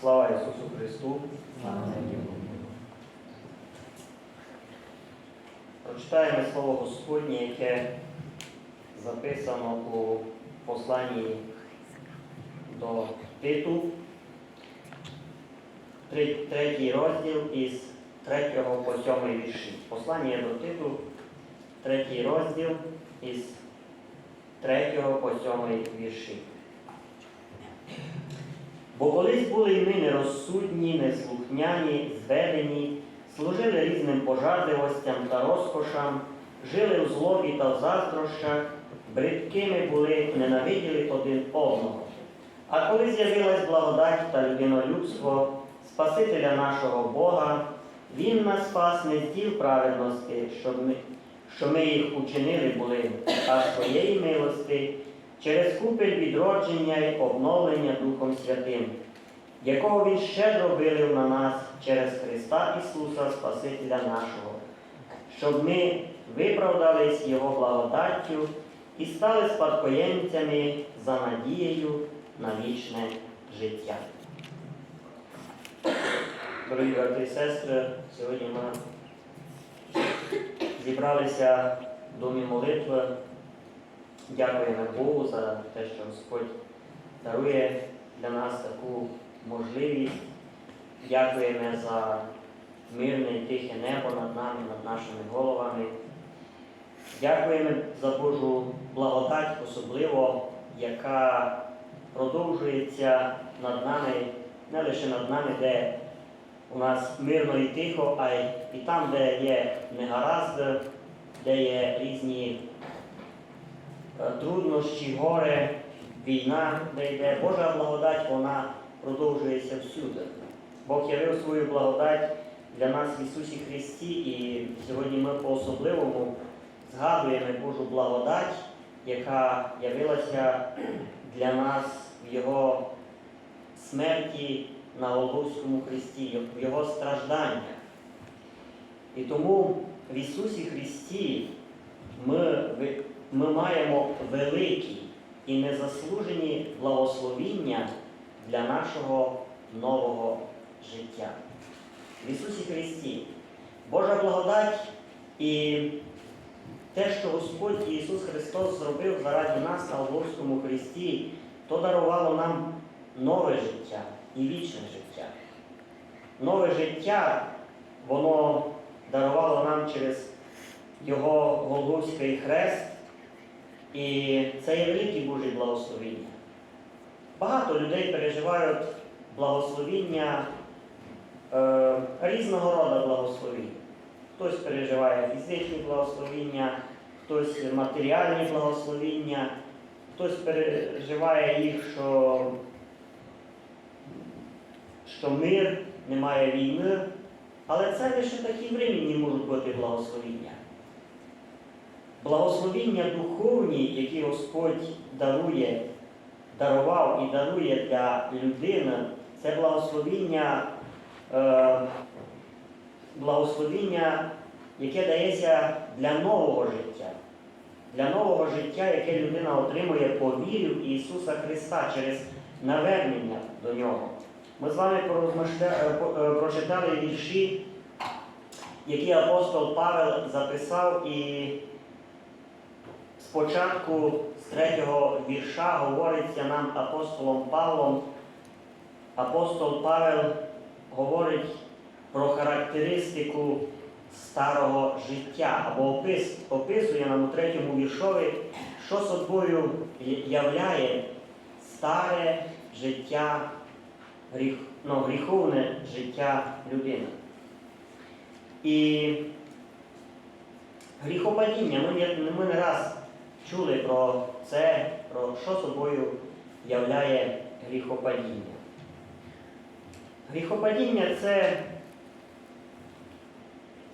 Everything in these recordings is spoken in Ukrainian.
Слава Ісусу Христу! Прочитаємо Слово Господнє, яке записано у посланні до Титу, третій розділ із 3 по 7 вірші. Послання до Титу, третій розділ із 3 по 7 вірші. Бо колись були й ми нерозсудні, неслухняні, зведені, служили різним пожадливостям та розкошам, жили у злобі та в заздрощах, бридкими були, ненавиділи один одного. А коли з'явилась благодать та людинолюбство Спасителя нашого Бога, Він нас спас не з праведності, щоб ми, що ми їх учинили були, а своєї милости через купель відродження й обновлення Духом Святим, якого Він щедро вилив на нас через Христа Ісуса, Спасителя нашого, щоб ми виправдались Його благодаттю і стали спадкоємцями за надією на вічне життя. Дорогі брати і сестри, сьогодні ми зібралися в домі молитви. Дякуємо Богу за те, що Господь дарує для нас таку можливість. Дякуємо за мирне і тихе небо над нами, над нашими головами. Дякуємо за Божу благодать, особливо, яка продовжується над нами, не лише над нами, де у нас мирно і тихо, а й і там, де є негаразди, де є різні труднощі, горе, війна, де йде Божа благодать, вона продовжується всюди. Бог явив свою благодать для нас в Ісусі Христі, і сьогодні ми по-особливому згадуємо Божу благодать, яка явилася для нас в Його смерті на Голгофському Христі, в Його стражданнях. І тому в Ісусі Христі ми, ми маємо великі і незаслужені благословіння для нашого нового життя. В Ісусі Христі Божа благодать і те, що Господь Ісус Христос зробив заради нас на Голгофському Христі, то дарувало нам нове життя і вічне життя. Нове життя, воно дарувало нам через Його Голгофський хрест, і це є великі Божі благословіння. Багато людей переживають благословіння, е, різного роду благословіння. Хтось переживає фізичні благословіння, хтось матеріальні благословіння, хтось переживає їх, що, що мир, немає війни. Але це лише такі временні можуть бути благословіння. Благословіння духовні, які Господь дарує, дарував і дарує для людини, це благословіння, е, благословіння, яке дається для нового життя, для нового життя, яке людина отримує по вірі в Ісуса Христа через навернення до Нього. Ми з вами е, е, прочитали вірші, які апостол Павел записав, і спочатку з третього вірша говориться нам апостолом Павлом. Апостол Павел говорить про характеристику старого життя, або опис, описує нам у третьому віршові, що собою являє старе життя гріх, ну, гріховне життя людини. І гріхопадіння, ми, ми не раз чули про це, про що собою являє гріхопадіння. Гріхопадіння це,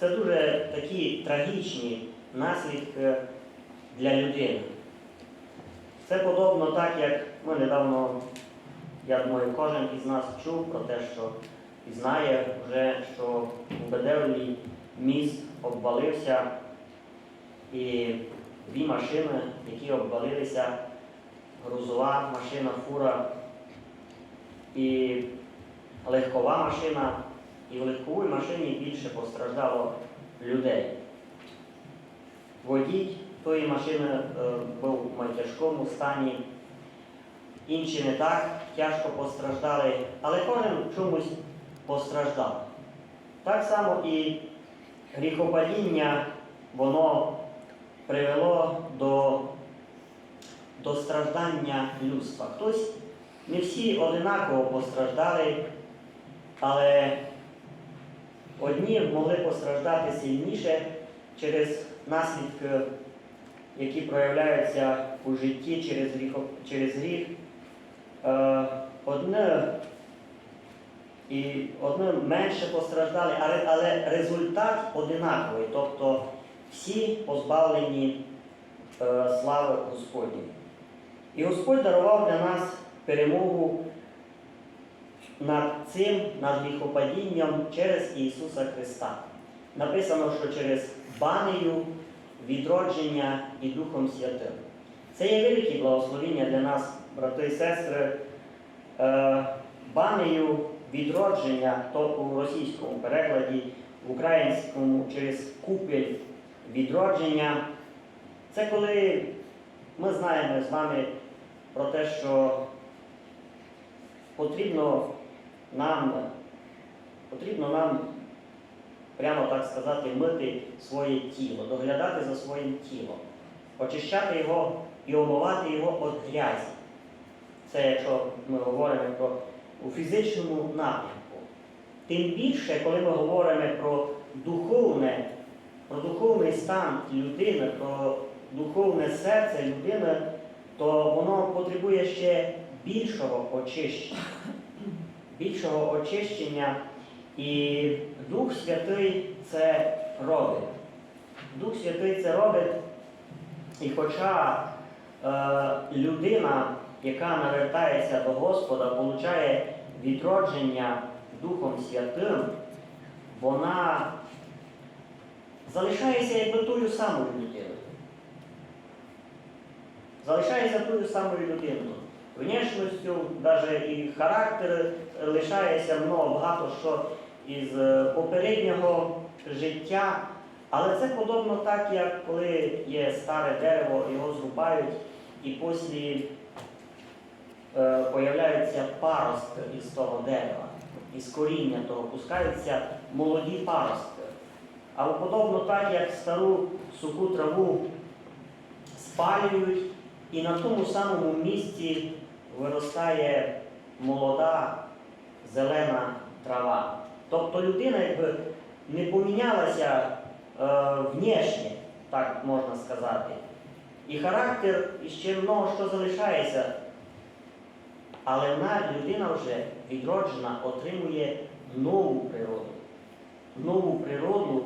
це дуже такі трагічні наслідки для людини. Це подобно так, як ми недавно я думаю, кожен із нас чув про те, що і знає вже, що у Бедевлі міст обвалився і дві машини, які обвалилися, грузова машина, фура. І легкова машина, і в легковій машині більше постраждало людей. Водій тої машини е, був в найтяжкому стані, інші не так тяжко постраждали, але кожен чомусь постраждав. Так само і гріхопадіння, воно привело до, до страждання людства. Хтось не всі одинаково постраждали, але одні могли постраждати сильніше через наслідки, які проявляються у житті через гріх. Через гріх. Е, Одне і одне менше постраждали, але, але результат одинаковий, тобто всі позбавлені е, слави Господньої. І Господь дарував для нас перемогу над цим, над гріхопадінням через Ісуса Христа. Написано, що через банею, відродження і Духом Святим. Це є велике благословення для нас, брати і сестри. Е, банею відродження, то у російському перекладі, в українському через купель відродження. Це коли ми знаємо з вами про те, що потрібно нам, потрібно нам, прямо так сказати, мити своє тіло, доглядати за своїм тілом, очищати його і омивати його від грязі. Це якщо ми говоримо про у фізичному напрямку. Тим більше, коли ми говоримо про духовне, про духовний стан людини, про духовне серце людини, то воно потребує ще більшого очищення. Більшого очищення. І Дух Святий це робить. Дух Святий це робить, і хоча е, людина, яка навертається до Господа, получає відродження Духом Святим, вона залишається якби тою самою людиною. Залишається тою самою людиною. Внешністю, навіть і характер лишається много багато що із е, попереднього життя. Але це подобно так, як коли є старе дерево, його зрубають, і після е, появляються паростки із того дерева, із коріння того пускаються молоді паростки. А подобно так, як стару суху траву спалюють, і на тому самому місці виростає молода зелена трава. Тобто людина якби не помінялася е, внешне, так можна сказати. І характер іще много що залишається. Але вона, людина вже відроджена, отримує нову природу. Нову природу,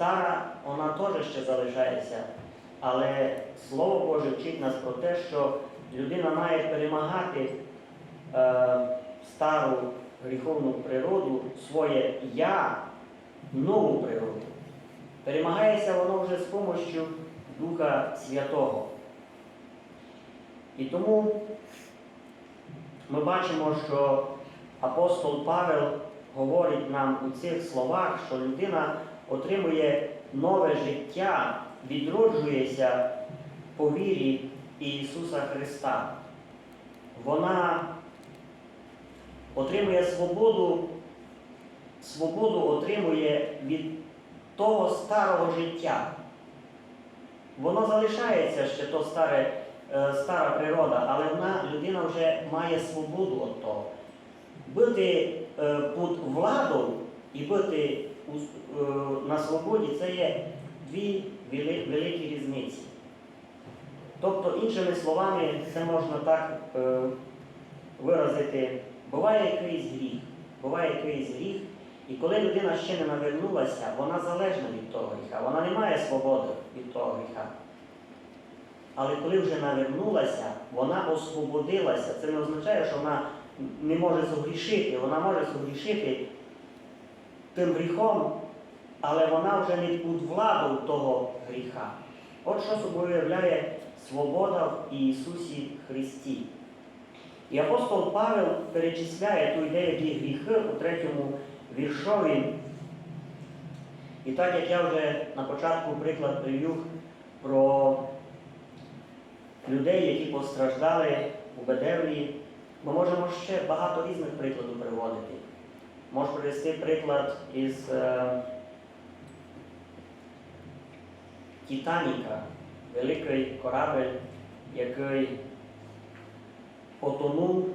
стара, вона теж ще залишається. Але Слово Боже вчить нас про те, що людина має перемагати е, стару гріховну природу, своє я, нову природу. Перемагається воно вже з допомогою Духа Святого. І тому ми бачимо, що апостол Павел говорить нам у цих словах, що людина отримує нове життя, відроджується по вірі Ісуса Христа. Вона отримує свободу, свободу отримує від того старого життя. Воно залишається ще то старе, е, стара природа, але вона, людина вже має свободу від того. Бути е, під владою і бути на свободі це є дві великі різниці. Тобто, іншими словами, це можна так е, виразити, буває якийсь гріх, буває якийсь гріх, і коли людина ще не навернулася, вона залежна від того гріха, вона не має свободи від того гріха. Але коли вже навернулася, вона освободилася. Це не означає, що вона не може зогрішити, вона може зогрішити тим гріхом, але вона вже не під владою того гріха. От що собою являє свобода в Ісусі Христі. І апостол Павел перечисляє ту деякі гріхи у третьому віршові. І так як я вже на початку приклад привів про людей, які постраждали у Бедевлі, ми можемо ще багато різних прикладів приводити. Можу привести приклад із е, Титаніка, великий корабель, який потонув,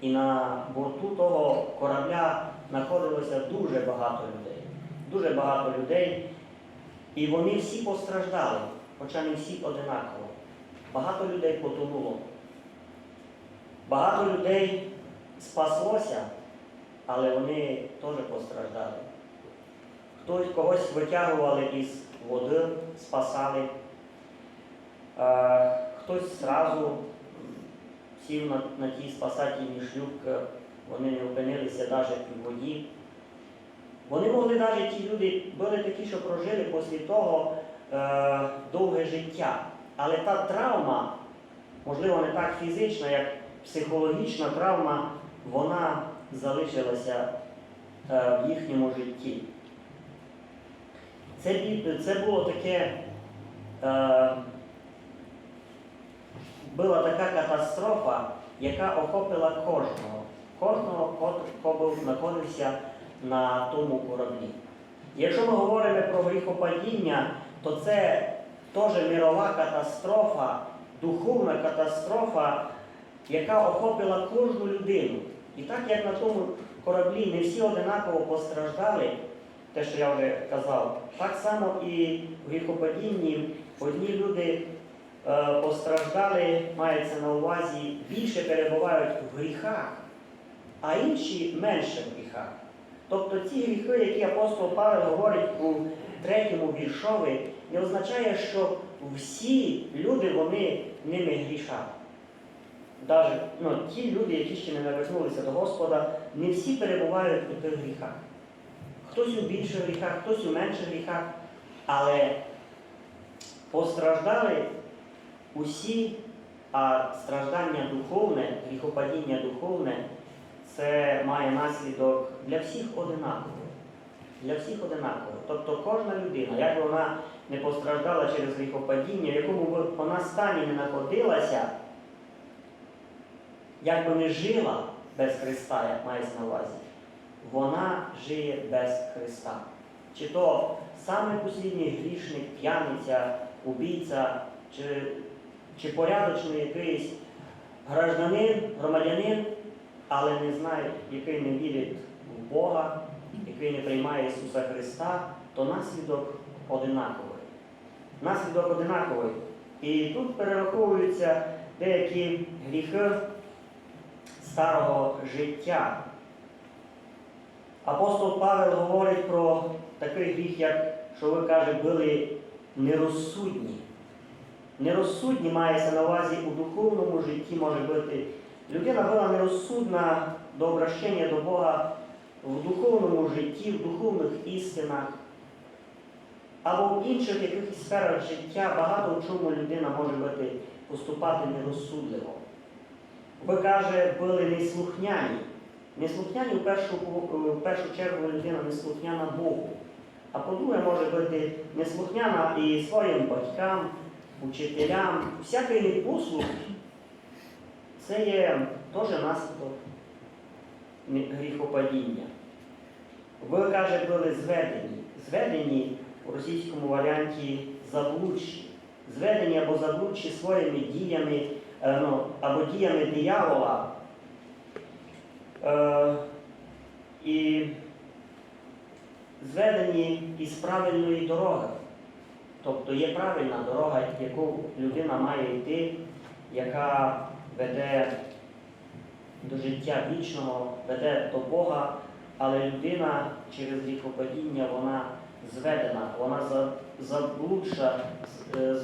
і на борту того корабля знаходилося дуже багато людей. Дуже багато людей. І вони всі постраждали, хоча не всі одинаково. Багато людей потонуло. Багато людей спаслося, але вони теж постраждали. Хтось когось витягували із води, спасали, Е, хтось зразу сів на, на ті спасательні шлюпки, вони не опинилися навіть у воді. Вони могли навіть ті люди були такі, що прожили після того е, довге життя. Але та травма, можливо, не так фізична, як психологічна травма, вона залишилася е, в їхньому житті. Це, це було таке, е, була така катастрофа, яка охопила кожного, кожного, хто був знаходився на тому кораблі. Якщо ми говоримо про гріхопадіння, то це теж мирова катастрофа, духовна катастрофа, яка охопила кожну людину. І так як на тому кораблі не всі одинаково постраждали, те, що я вже казав, так само і в гріхопадінні одні люди е, постраждали, мається на увазі, більше перебувають в гріхах, а інші менше в гріхах. Тобто ці гріхи, які апостол Павел говорить у третьому віршові, не означає, що всі люди вони ними грішать. Даже, ну, ті люди, які ще не навернулися до Господа, не всі перебувають у тих гріхах. Хтось у більших гріхах, хтось у менших гріхах, але постраждали усі, а страждання духовне, гріхопадіння духовне, це має наслідок для всіх одинаково. Для всіх одинаково. Тобто кожна людина, як вона не постраждала через гріхопадіння, в якому б вона стані не знаходилася, як би не жила без Христа, як мається на увазі, вона жиє без Христа. Чи то саме послідній грішник, п'яниця, убійця, чи, чи порядочний якийсь гражданин, громадянин, але не знає, який не вірить в Бога, який не приймає Ісуса Христа, то наслідок одинаковий. Наслідок одинаковий. І тут перераховуються деякі гріхи старого життя. Апостол Павел говорить про такий гріх, як, що ви каже, були нерозсудні. Нерозсудні мається на увазі у духовному житті може бути. Людина була нерозсудна до обращення до Бога в духовному житті, в духовних істинах. Або в інших якихось сферах життя багато в чому людина може бути поступати нерозсудливо. Ви каже, були неслухняні. Неслухняні в першу, в першу чергу людина неслухняна Богу. А по-друге, може бути неслухняна і своїм батькам, учителям, всякий непослух. Це є теж наслідок гріхопадіння. Ви, каже, були зведені. Зведені у російському варіанті заблудші. Зведені або заблудші своїми діями, ну, або діями диявола. Е, і зведені із правильної дороги. Тобто є правильна дорога, яку людина має йти, яка веде до життя вічного, веде до Бога, але людина через гріхопадіння вона зведена, вона заблудша, е,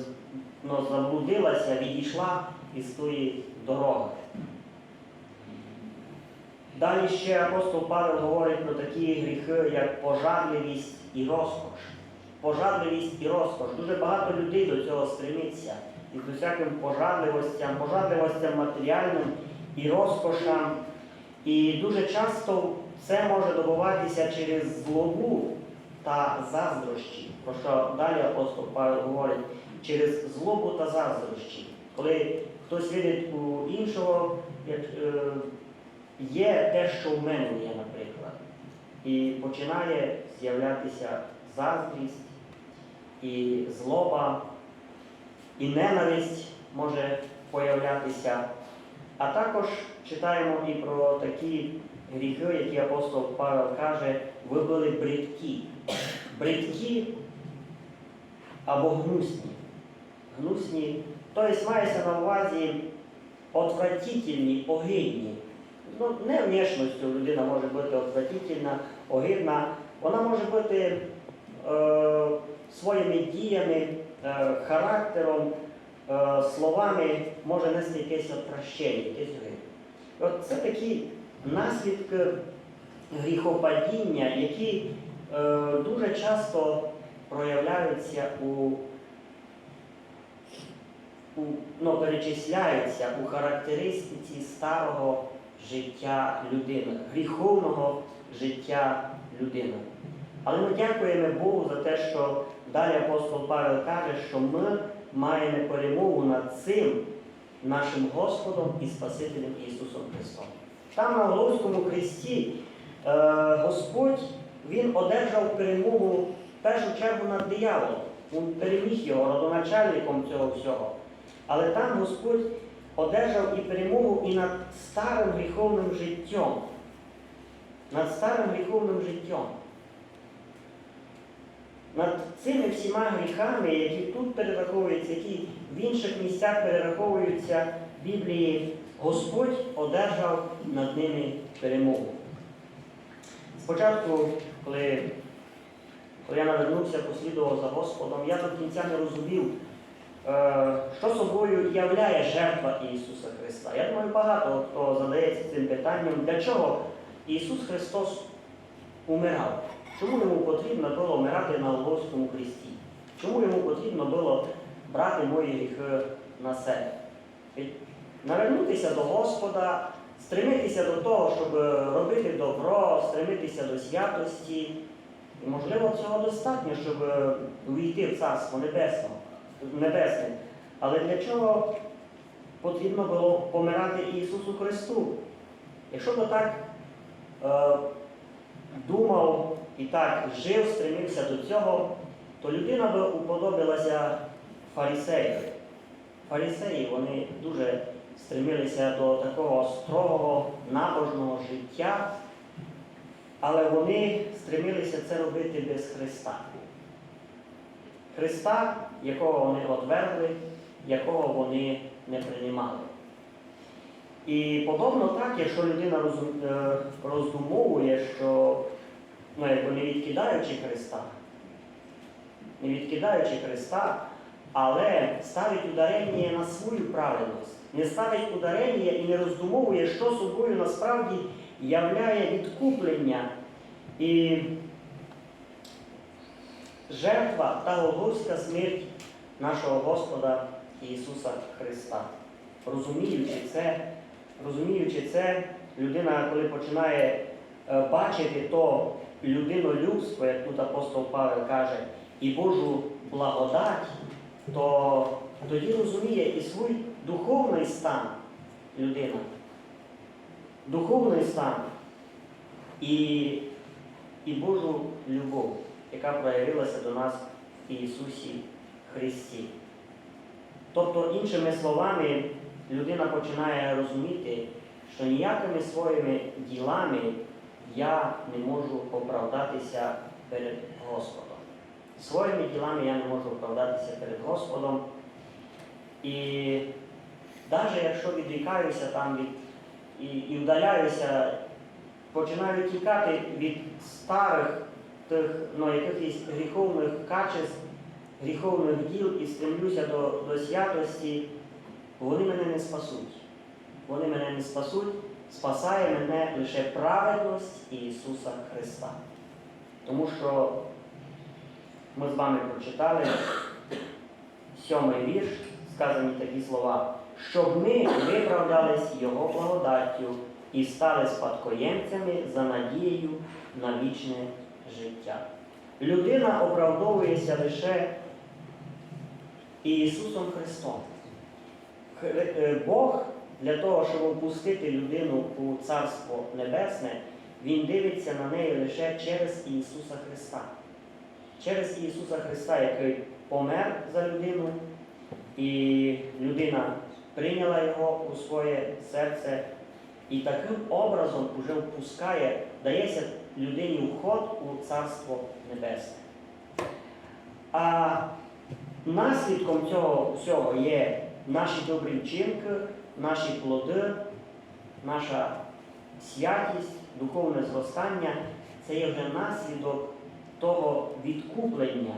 ну, заблудилася, відійшла тої дороги. Далі ще апостол Павел говорить про такі гріхи, як пожадливість і розкош. Пожадливість і розкош. Дуже багато людей до цього стремиться. І до всяким пожадливостям, пожадливостям матеріальним і розкошам. І дуже часто це може добуватися через злобу та заздрощі, про що далі апостол Павел говорить, через злобу та заздрощі. Коли хтось видить у іншого, як, е, є те, що в мене є, наприклад, і починає з'являтися заздрість і злоба, і ненависть може появлятися. А також читаємо і про такі гріхи, які апостол Павел каже, ви були бридкі. Бридкі або гнусні. Гнусні, тобто мається на увазі отвратительні, огидні. Ну, не внешністю людина може бути отвратительна, огидна. Вона може бути е, своїми діями, е, характером, е, словами може нести якесь отвращення, якесь гріх. Це такі наслідки гріхопадіння, які е, дуже часто проявляються у, ну, перечисляються у характеристиці старого життя людини, гріховного життя людини. Але ми дякуємо Богу за те, що далі апостол Павел каже, що ми маємо перемогу над цим нашим Господом і Спасителем Ісусом Христом. Там на Головському хресті е, Господь Він одержав перемогу в першу чергу над дияволом. Він переміг його родоначальником цього всього. Але там Господь одержав і перемогу і над старим гріховним життям. Над старим гріховним життям. Над цими всіма гріхами, які тут перераховуються, які в інших місцях перераховуються в Біблії, Господь одержав над ними перемогу. Спочатку, коли, коли я навернувся, послідував за Господом, я до кінця не розумів, що собою являє жертва Ісуса Христа. Я думаю, багато хто задається цим питанням, для чого Ісус Христос умирав. Чому йому потрібно було вмирати на Голгофському хресті? Чому йому потрібно було брати мої гріхи на себе? Навернутися до Господа, стремитися до того, щоб робити добро, стремитися до святості. І, можливо, цього достатньо, щоб увійти в Царство Небесне. Небесне. Але для чого потрібно було помирати Ісусу Христу? Якщо би так е, думав і так жив, стремився до цього, то людина би уподобилася фарисею. Фарисеї вони дуже стремилися до такого строгого набожного життя, але вони стремилися це робити без Христа. Христа, якого вони отвергли, якого вони не приймали. І подобно так, якщо людина е, роздумовує, що ну, якби не відкидаючи Христа, не відкидаючи Христа, але ставить ударення на свою праведність, не ставить ударення і не роздумовує, що собою насправді являє відкуплення і жертва та Голгофська смерть нашого Господа Ісуса Христа. Розуміючи це, розуміючи це, людина, коли починає е, бачити то людинолюбство, як тут апостол Павел каже, і Божу благодать, то тоді розуміє і свій духовний стан людина. Духовний стан і, і Божу любов, яка проявилася до нас в Ісусі Христі. Тобто, іншими словами, людина починає розуміти, що ніякими своїми ділами я не можу оправдатися перед Господом. Своїми ділами я не можу оправдатися перед Господом. І навіть якщо відрікаюся там від, і, і вдаляюся, починаю тікати від старих ну, якихось гріховних качеств, гріховних діл і стремлюся до, до святості, вони мене не спасуть. Вони мене не спасуть, спасає мене лише праведність Ісуса Христа. Тому що ми з вами прочитали сьомий вірш, сказані такі слова. щоб ми виправдались Його благодаттю і стали спадкоємцями за надією на вічне життя. Людина оправдовується лише Ісусом Христом. Е, Бог для того, щоб впустити людину у Царство Небесне, Він дивиться на неї лише через Ісуса Христа. Через Ісуса Христа, який помер за людину, і людина прийняла його у своє серце, і таким образом уже впускає, дається людині вход у Царство Небесне. А наслідком цього всього є наші добрі вчинки, наші плоди, наша святість, духовне зростання це є вже наслідок того відкуплення,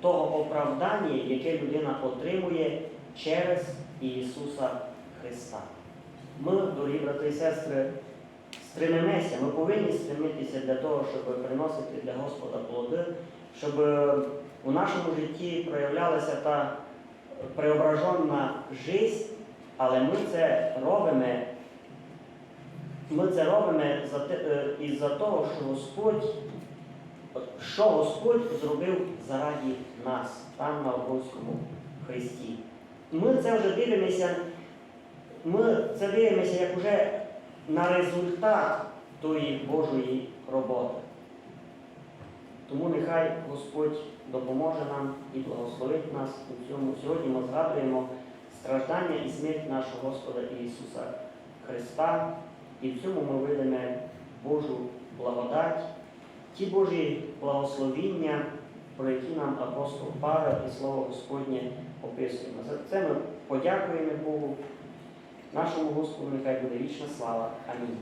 того оправдання, яке людина отримує через Ісуса Христа. Ми, дорогі брати і сестри, стремимося, ми повинні стремитися для того, щоб приносити для Господа плоди, щоб е, у нашому житті проявлялася та преображена життя, але ми це робимо. Ми це робимо за те, е, із-за того, що Господь, що Господь зробив заради нас там на Голгофському Христі. Ми це вже дивимося, ми це дивимося як уже на результат тої Божої роботи. Тому нехай Господь допоможе нам і благословить нас у цьому. Сьогодні ми згадуємо страждання і смерть нашого Господа Ісуса Христа, і в цьому ми видимо Божу благодать, ті Божі благословіння, про які нам апостол Павел і Слово Господнє описуємо. За це ми подякуємо Богу, нашому Господу, нехай буде вічна слава. Амінь.